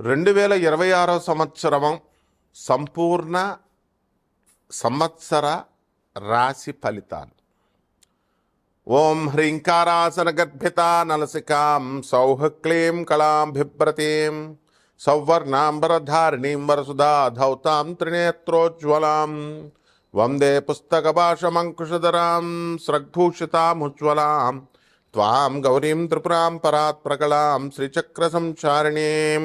రెండు వేల ఇరవై ఆరో సంవత్సరం సంపూర్ణ సంవత్సర రాశి ఫలితాలు. ఓం హ్రీంకారాసన గర్భిత నలసికాం సౌహ క్లీం కళాం సౌవర్ణాంబరధారిణీం వరసుధా ధౌతాం త్రినేత్రోజ్వలాం వందే పుస్తకభాషమంకుశధరాం స్రగ్భూషితాముజ్వలాం త్వాం గౌరీం త్రిపురాం పరాత్ ప్రకలాం శ్రీచక్ర సంచారిణీం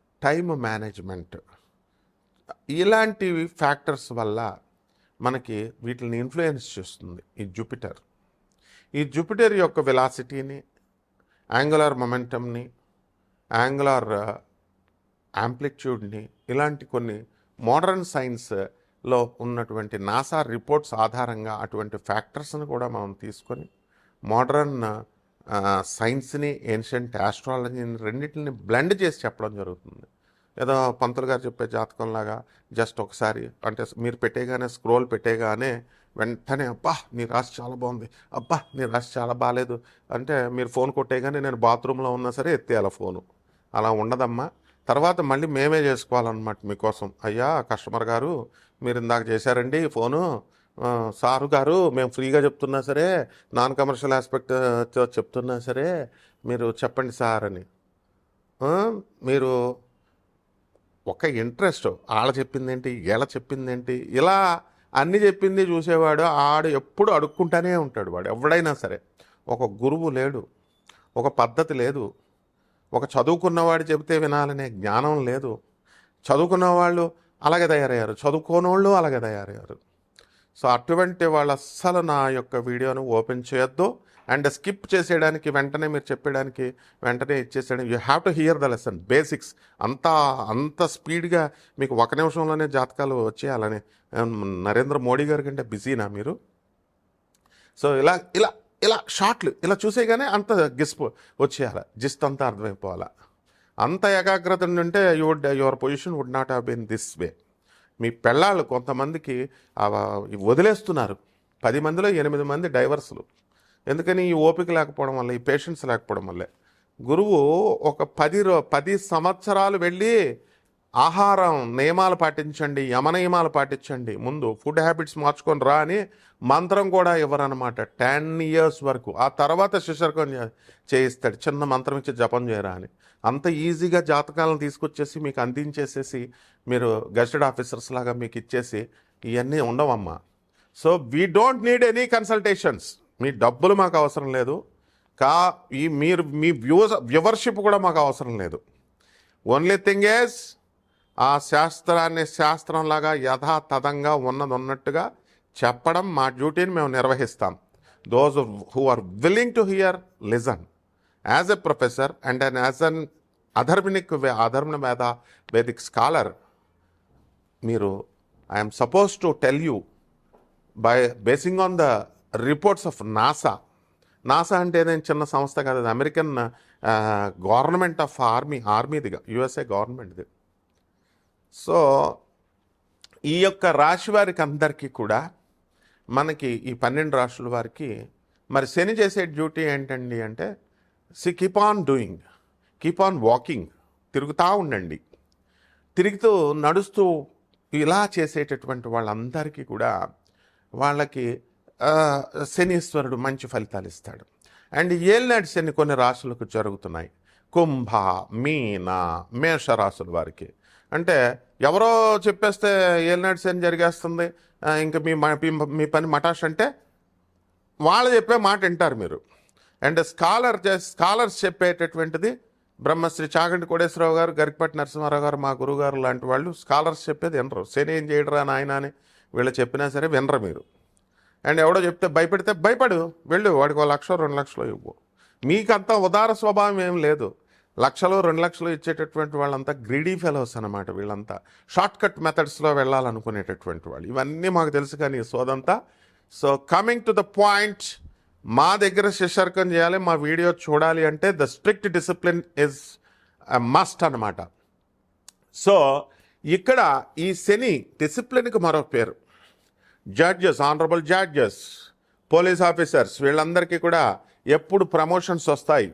టైం మేనేజ్మెంట్. ఇలాంటి ఫ్యాక్టర్స్ వల్ల మనకి వీటిని ఇన్ఫ్లుయెన్స్ చేస్తుంది ఈ జూపిటర్. ఈ జూపిటర్ యొక్క వెలాసిటీని యాంగులర్ మొమెంటమ్ని యాంగులర్ యాంప్లిట్యూడ్ని ఇలాంటి కొన్ని మోడర్న్ సైన్స్లో ఉన్నటువంటి నాసా రిపోర్ట్స్ ఆధారంగా అటువంటి ఫ్యాక్టర్స్ని కూడా మనం తీసుకొని మోడర్న్ సైన్స్ని ఏన్షియంట్ ఆస్ట్రాలజీని రెండింటిని బ్లెండ్ చేసి చెప్పడం జరుగుతుంది. ఏదో పంతులు గారు చెప్పే జాతకంలాగా జస్ట్ ఒకసారి అంటే మీరు పెట్టేగానే స్క్రోల్ పెట్టేగానే వెంటనే అబ్బా నీ రాశి చాలా బాగుంది అబ్బా నీ రాశి చాలా బాగాలేదు అంటే మీరు ఫోన్ కొట్టేగానే నేను బాత్రూంలో ఉన్నా సరే ఎత్తేయాల ఫోను. అలా ఉండదమ్మా. తర్వాత మళ్ళీ మేమే చేసుకోవాలన్నమాట మీకోసం. అయ్యా కస్టమర్ గారు మీరు ఇందాక చేశారండి ఫోను సారు గారు మేము ఫ్రీగా చెప్తున్నా సరే నాన్ కమర్షియల్ ఆస్పెక్ట్ చెప్తున్నా సరే మీరు చెప్పండి సార్ అని. మీరు ఒక ఇంట్రెస్ట్ ఆడ చెప్పిందేంటి ఎలా చెప్పిందేంటి ఇలా అన్ని చెప్పింది చూసేవాడు ఆడు ఎప్పుడు అడుక్కుంటానే ఉంటాడు వాడు ఎవడైనా సరే. ఒక గురువు లేడు ఒక పద్ధతి లేదు. ఒక చదువుకున్నవాడు చెబితే వినాలనే జ్ఞానం లేదు. చదువుకున్న వాళ్ళు అలాగే తయారయ్యారు చదువుకోనోళ్ళు అలాగే తయారయ్యారు. సో అటువంటి వాళ్ళు అస్సలు నా యొక్క వీడియోను ఓపెన్ చేయొద్దు. అండ్ స్కిప్ చేసేయడానికి వెంటనే మీరు చెప్పేయడానికి వెంటనే ఇచ్చేసేయడం. You have to hear the lesson basics. అంత అంత స్పీడ్గా మీకు ఒక నిమిషంలోనే జాతకాలు వచ్చేయాలని నరేంద్ర మోడీ గారి కంటే బిజీనా మీరు? సో ఇలా ఇలా ఇలా షార్ట్లు ఇలా చూసేగానే అంత గిస్ప్ వచ్చేయాలి. జిస్ట్ అంతా అర్థమైపోవాలా. అంత ఏకాగ్రత ఉంటే your your position would not have been this way. మీ పెళ్ళాళ్ళు కొంతమందికి వదిలేస్తున్నారు. పది మందిలో ఎనిమిది మంది డైవర్సులు. ఎందుకని ఈ ఓపిక లేకపోవడం వల్ల ఈ పేషెన్స్ లేకపోవడం వల్లే. గురువు ఒక పది రో పది సంవత్సరాలు వెళ్ళి ఆహారం నియమాలు పాటించండి యమ నియమాలు పాటించండి. ముందు ఫుడ్ హ్యాబిట్స్ మార్చుకొని రా అని మంత్రం కూడా ఇవ్వరనమాట టెన్ ఇయర్స్ వరకు. ఆ తర్వాత శిశర్కం చేయిస్తాడు. చిన్న మంత్రం ఇచ్చి జపం చేయరా అని. అంత ఈజీగా జాతకాలను తీసుకొచ్చేసి మీకు అందించేసేసి మీరు గెస్టెడ్ ఆఫీసర్స్ లాగా మీకు ఇచ్చేసి ఇవన్నీ ఉండవమ్మా. So we don't need any consultations మీ డబ్బులు మాకు అవసరం లేదు. కా ఈ మీరు మీ వ్యూస్ వ్యూవర్షిప్ కూడా మాకు అవసరం లేదు. ఓన్లీ థింగ్ ఏస్ ఆ శాస్త్రాన్ని శాస్త్రంలాగా యథాతథంగా ఉన్నది ఉన్నట్టుగా చెప్పడం మా డ్యూటీని మేము నిర్వహిస్తాం. Those who are willing to hear listen as a professor and and as an అధర్మినిక్ Atharva Veda Vedic scholar మీరు I'm suppose to tell you by basing on the reports of NASA NASA అంటే ఏదైనా చిన్న సంస్థ కాదు అది American government of army ఆర్మీదిగా USA గవర్నమెంట్ది so ఈ యొక్క రాశి వారికి అందరికీ కూడా మనకి ఈ పన్నెండు రాశుల వారికి మరి శని చేసే డ్యూటీ ఏంటండి అంటే see keep on doing keep on walking తిరుగుతూ ఉండండి. తిరుగుతూ నడుస్తూ ఇలా చేసేటటువంటి వాళ్ళందరికీ కూడా వాళ్ళకి శనీశ్వరుడు మంచి ఫలితాలు ఇస్తాడు. అండ్ ఏలినాటి శని కొన్ని రాశులకు జరుగుతున్నాయి. కుంభ మీన మేష రాశుల వారికి. అంటే ఎవరో చెప్పేస్తే ఏలినాటి శని జరిగేస్తుంది ఇంకా మీ మీ- పని మటాష్ అంటే వాళ్ళు చెప్పే మాట వింటారు మీరు. అండ్ స్కాలర్ స్కాలర్స్ చెప్పేటటువంటిది బ్రహ్మశ్రీ చాగంటి కోటేశ్వరరావు గారు గరికపట్టి నరసింహారావు గారు మా గురుగారు లాంటి వాళ్ళు స్కాలర్స్ చెప్పేది వినరు. శని ఏం చేయడరా నాయన అని వీళ్ళు చెప్పినా సరే వినరు మీరు. అండ్ ఎవడో చెప్తే భయపెడితే భయపడు వెళ్ళు వాడికి ఒక లక్ష రెండు లక్షలు ఇవ్వు. మీకంతా ఉదార స్వభావం ఏం లేదు. లక్షలు రెండు లక్షలు ఇచ్చేటటువంటి వాళ్ళంతా గ్రీడీ ఫెలోస్ అనమాట వీళ్ళంతా. షార్ట్ కట్ మెథడ్స్లో వెళ్ళాలనుకునేటటువంటి వాళ్ళు. ఇవన్నీ మాకు తెలుసు కానీ సోదంతా. So coming to the point మా దగ్గర శిశర్కం చేయాలి మా వీడియో చూడాలి అంటే the strict discipline is must అన్నమాట. సో ఇక్కడ ఈ శని డిసిప్లిన్కి మరో పేరు. Judges honourable judges police officers వీళ్ళందరికీ కూడా ఎప్పుడు ప్రమోషన్స్ వస్తాయి.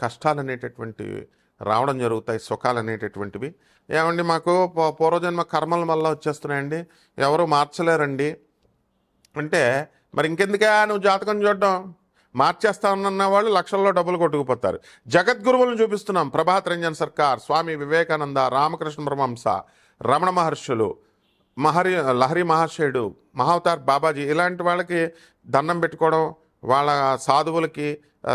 కష్టాలు అనేటటువంటివి రావడం జరుగుతాయి సుఖాలు అనేటటువంటివి ఏమండి మాకు పూర్వజన్మ కర్మల వల్ల వచ్చేస్తున్నాయండి. ఎవరు మార్చలేరండి. అంటే మరి ఇంకెందుకే నువ్వు జాతకం చూడడం? మార్చేస్తానన్న వాళ్ళు లక్షల్లో డబ్బులు కొట్టుకుపోతారు. జగద్గురువులను చూపిస్తున్నాం. ప్రభాత్ రంజన్ సర్కార్ స్వామి వివేకానంద రామకృష్ణ బ్రహ్మంస రమణ మహర్షులు మహరి లహరి మహాశయుడు మహావతార్ బాబాజీ. ఇలాంటి వాళ్ళకి దండం పెట్టుకోవడం వాళ్ళ సాధువులకి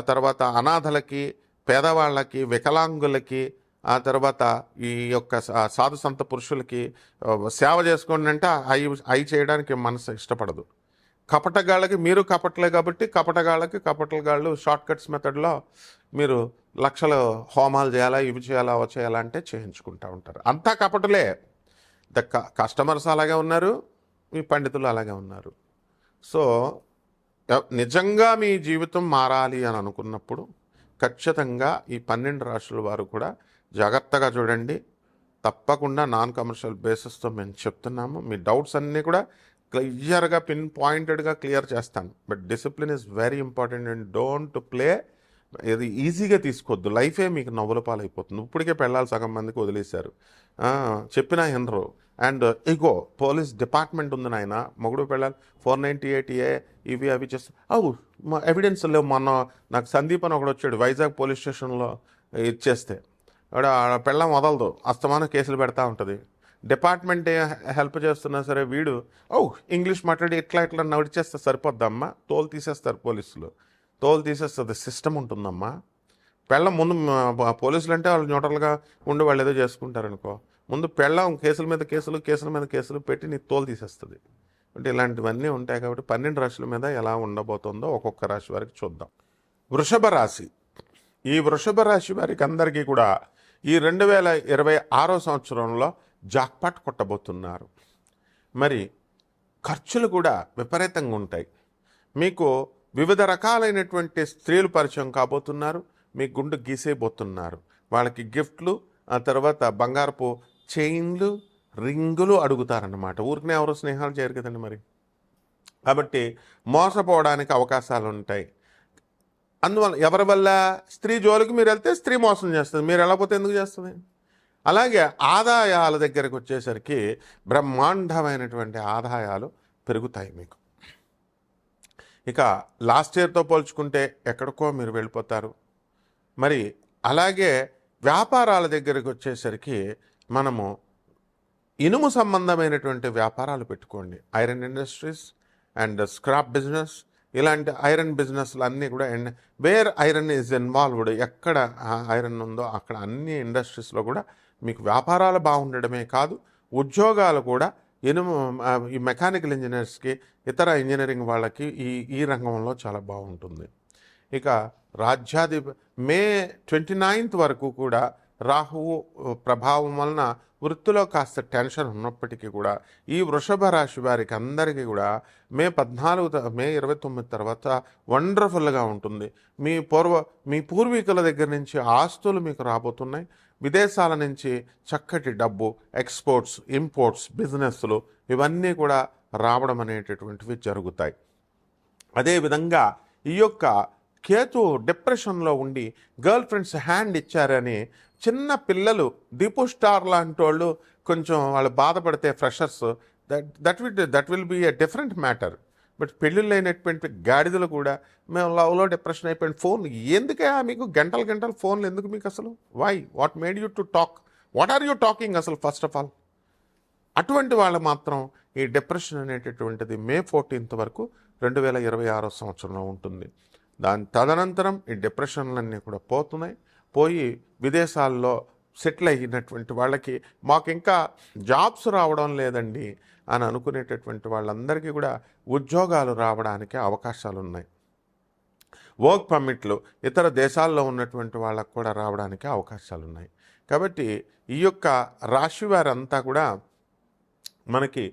తర్వాత అనాథలకి పేదవాళ్ళకి వికలాంగులకి ఆ తర్వాత ఈ యొక్క సాధు సంత పురుషులకి సేవ చేసుకోండి అంటే అవి అవి చేయడానికి మనసు ఇష్టపడదు. కపటగాళ్ళకి మీరు కపటలే కాబట్టి కపటగాళ్ళకి కపటగాళ్ళు షార్ట్ కట్స్ మెథడ్లో మీరు లక్షలు హోమాలు చేయాలా ఇవి చేయాలా అవి చేయాలా అంటే చేయించుకుంటూ ఉంటారు. అంతా కపటలే. ద కస్టమర్స్ అలాగే ఉన్నారు మీ పండితులు అలాగే ఉన్నారు. సో నిజంగా మీ జీవితం మారాలి అని అనుకున్నప్పుడు ఖచ్చితంగా ఈ పన్నెండు రాష్ట్రాల వారు కూడా జాగ్రత్తగా చూడండి. తప్పకుండా నాన్ కమర్షియల్ బేసిస్తో మేము చెప్తున్నాము. మీ డౌట్స్ అన్నీ కూడా క్లియర్గా పిన్ పాయింటెడ్గా క్లియర్ చేస్తాను. But discipline is very important and don't play ఇది ఈజీగా తీసుకోవద్దు. లైఫే మీకు నవ్వుల పాలైపోతుంది. ఇప్పటికే పెళ్ళాలి సగం మందికి వదిలేశారు. చెప్పినా వినరు. అండ్ ఇగో పోలీస్ డిపార్ట్మెంట్ ఉంది నాయన మొగుడు పెళ్ళాలి ఫోర్ నైంటీ ఎయిట్ ఏ ఇవి అవి చేస్తా. అవు మా ఎవిడెన్స్ లేవు మొన్న నాకు సందీప్ అని ఒకడు వచ్చాడు వైజాగ్ పోలీస్ స్టేషన్లో ఇచ్చేస్తే. ఆడ ఆడ పెళ్ళం వదలదు అస్తమానం కేసులు పెడతా ఉంటుంది. డిపార్ట్మెంట్ హెల్ప్ చేస్తున్నా సరే వీడు ఓ ఇంగ్లీష్ మాట్లాడి ఇట్లా ఇట్లా నడిచేస్తే సరిపోద్దమ్మా తోలు తీసేస్తారు పోలీసులు. తోలు తీసేస్తుంది సిస్టమ్ ఉంటుందమ్మా. పెళ్ళం ముందు పోలీసులు అంటే వాళ్ళు న్యూట్రల్గా ఉండి వాళ్ళు ఏదో చేసుకుంటారు అనుకో ముందు పెళ్ళం కేసుల మీద కేసులు కేసుల మీద కేసులు పెట్టి నీ తోలు తీసేస్తుంది. అంటే ఇలాంటివన్నీ ఉంటాయి కాబట్టి పన్నెండు రాశుల మీద ఎలా ఉండబోతుందో ఒక్కొక్క రాశి వారికి చూద్దాం. వృషభ రాశి. ఈ వృషభ రాశి వారికి అందరికీ కూడా ఈ రెండు వేల ఇరవై ఆరో సంవత్సరంలో జాక్పాట్ కొట్టబోతున్నారు. మరి ఖర్చులు కూడా విపరీతంగా ఉంటాయి. మీకు వివిధ రకాలైనటువంటి స్త్రీలు పరిచయం కాబోతున్నారు. మీ గుండు గీసేయబోతున్నారు వాళ్ళకి గిఫ్ట్లు ఆ తర్వాత బంగారపు చైన్లు రింగులు అడుగుతారన్నమాట. ఊరికనే ఎవరు స్నేహాలు చేయరు కదండి మరి. కాబట్టి మోసపోవడానికి అవకాశాలు ఉంటాయి. అందువల్ల ఎవరి వల్ల? స్త్రీ జోలికి మీరు వెళ్తే స్త్రీ మోసం చేస్తుంది. మీరు వెళ్ళకపోతే ఎందుకు చేస్తుంది? అలాగే ఆదాయాల దగ్గరకు వచ్చేసరికి బ్రహ్మాండమైనటువంటి ఆదాయాలు పెరుగుతాయి మీకు. ఇక లాస్ట్ ఇయర్తో పోల్చుకుంటే ఎక్కడికో మీరు వెళ్ళిపోతారు. మరి అలాగే వ్యాపారాల దగ్గరికి వచ్చేసరికి మనము ఇనుము సంబంధమైనటువంటి వ్యాపారాలు పెట్టుకోండి. Iron industries and scrap business ఇలాంటి ఐరన్ బిజినెస్లు అన్నీ కూడా and where iron is involved ఎక్కడ ఐరన్ ఉందో అక్కడ అన్ని ఇండస్ట్రీస్లో కూడా మీకు వ్యాపారాలు బాగుండడమే కాదు ఉద్యోగాలు కూడా ఇనుము ఈ మెకానికల్ ఇంజనీర్స్కి ఇతర ఇంజనీరింగ్ వాళ్ళకి ఈ ఈ రంగంలో చాలా బాగుంటుంది. ఇక రాజ్యాధిప మే ట్వంటీ నైన్త్ వరకు కూడా రాహువు ప్రభావం వలన వృత్తిలో కాస్త టెన్షన్ ఉన్నప్పటికీ కూడా ఈ వృషభ రాశి వారికి అందరికీ కూడా మే పద్నాలుగు మే ఇరవై తొమ్మిది తర్వాత వండర్ఫుల్గా ఉంటుంది. మీ పూర్వ మీ పూర్వీకుల దగ్గర నుంచి ఆస్తులు మీకు రాబోతున్నాయి. విదేశాల నుంచి చక్కటి డబ్బు ఎక్స్పోర్ట్స్ ఇంపోర్ట్స్ బిజినెస్లు ఇవన్నీ కూడా రావడం అనేటటువంటివి జరుగుతాయి. అదేవిధంగా ఈ యొక్క కేతు డిప్రెషన్లో ఉండి గర్ల్ ఫ్రెండ్స్ హ్యాండ్ ఇచ్చారని చిన్న పిల్లలు దీపు స్టార్ లాంటి వాళ్ళు కొంచెం వాళ్ళు బాధపడితే freshers that that will that will be a different matter but పెళ్ళిళ్ళు అయినటువంటి గాడిదలు కూడా మేము లవ్లో డిప్రెషన్ అయిపోయిన ఫోన్ ఎందుకే మీకు? గంటలు గంటలు ఫోన్లు ఎందుకు మీకు అసలు? Why what made you to talk what are you talking అసలు ఫస్ట్ ఆఫ్ ఆల్ అటువంటి వాళ్ళు మాత్రం ఈ డిప్రెషన్ అనేటటువంటిది మే ఫోర్టీన్త్ వరకు రెండు వేల ఇరవై ఆరో సంవత్సరంలో ఉంటుంది. దాని తదనంతరం ఈ డిప్రెషన్లన్నీ కూడా పోతున్నాయి. పోయి విదేశాల్లో సెటిల్ అయినటువంటి వాళ్ళకి మాకు ఇంకా జాబ్స్ రావడం లేదండి అని అనుకునేటటువంటి వాళ్ళందరికీ కూడా ఉద్యోగాలు రావడానికి అవకాశాలు ఉన్నాయి వర్క్ పర్మిట్లు ఇతర దేశాల్లో ఉన్నటువంటి వాళ్ళకు కూడా రావడానికి అవకాశాలు ఉన్నాయి కాబట్టి ఈ యొక్క రాశి వారంతా కూడా మనకి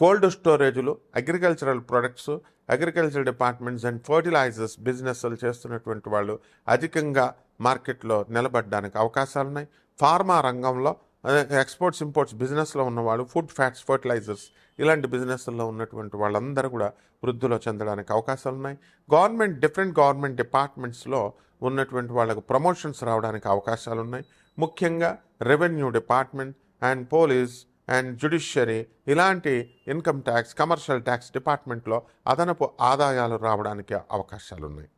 cold స్టోరేజ్లు agricultural products agriculture departments and fertilizers బిజినెస్లు చేస్తున్నటువంటి వాళ్ళు అధికంగా మార్కెట్లో నిలబడడానికి అవకాశాలు ఉన్నాయి. ఫార్మా రంగంలో అదే ఎక్స్పోర్ట్స్ ఇంపోర్ట్స్ బిజినెస్లో ఉన్నవాళ్ళు ఫుడ్ ఫ్యాట్స్ ఫర్టిలైజర్స్ ఇలాంటి బిజినెస్లో ఉన్నటువంటి వాళ్ళందరూ కూడా వృద్ధిలో చెందడానికి అవకాశాలు ఉన్నాయి. గవర్నమెంట్ డిఫరెంట్ గవర్నమెంట్ డిపార్ట్మెంట్స్లో ఉన్నటువంటి వాళ్ళకు ప్రమోషన్స్ రావడానికి అవకాశాలు ఉన్నాయి. ముఖ్యంగా revenue department and police and judiciary ఇలాంటి ఇన్కమ్ ట్యాక్స్ కమర్షియల్ ట్యాక్స్ డిపార్ట్మెంట్లో అదనపు ఆదాయాలు రావడానికి అవకాశాలు ఉన్నాయి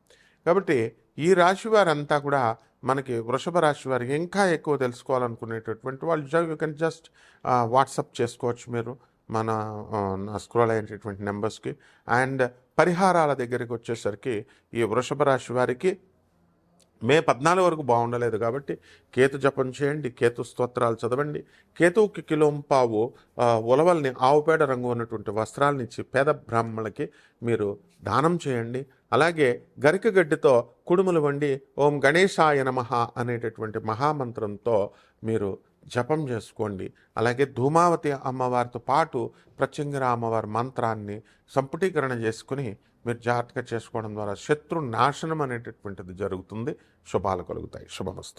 కాబట్టి ఈ రాశి వారంతా కూడా మనకి వృషభ రాశి వారికి ఇంకా ఎక్కువ తెలుసుకోవాలనుకునేటటువంటి వాళ్ళు యూ కెన్ జస్ట్ వాట్సప్ చేసుకోవచ్చు మీరు మన స్క్రోల్ అయ్యేటటువంటి నెంబర్స్కి. అండ్ పరిహారాల దగ్గరికి వచ్చేసరికి ఈ వృషభ రాశి వారికి మే పద్నాలుగు వరకు బాగుండలేదు కాబట్టి కేతు జపం చేయండి కేతు స్తోత్రాలు చదవండి. కేతువుకి కిలోంపావు ఉలవల్ని ఆవుపేడ రంగు ఉన్నటువంటి వస్త్రాలను ఇచ్చి పేద బ్రాహ్మణులకి మీరు దానం చేయండి. అలాగే గరిక గడ్డితో కుడుములు వండి ఓం గణేశాయ నమః అనేటటువంటి మహామంత్రంతో మీరు జపం చేసుకోండి. అలాగే ధూమావతి అమ్మవారితో పాటు ప్రత్యంగిర అమ్మవారి మంత్రాన్ని సంపుటీకరణ చేసుకుని మీరు జాగ్రత్తగా చేసుకోవడం ద్వారా శత్రు నాశనం అనేటటువంటిది జరుగుతుంది. శుభాలు కలుగుతాయి. శుభమస్తు.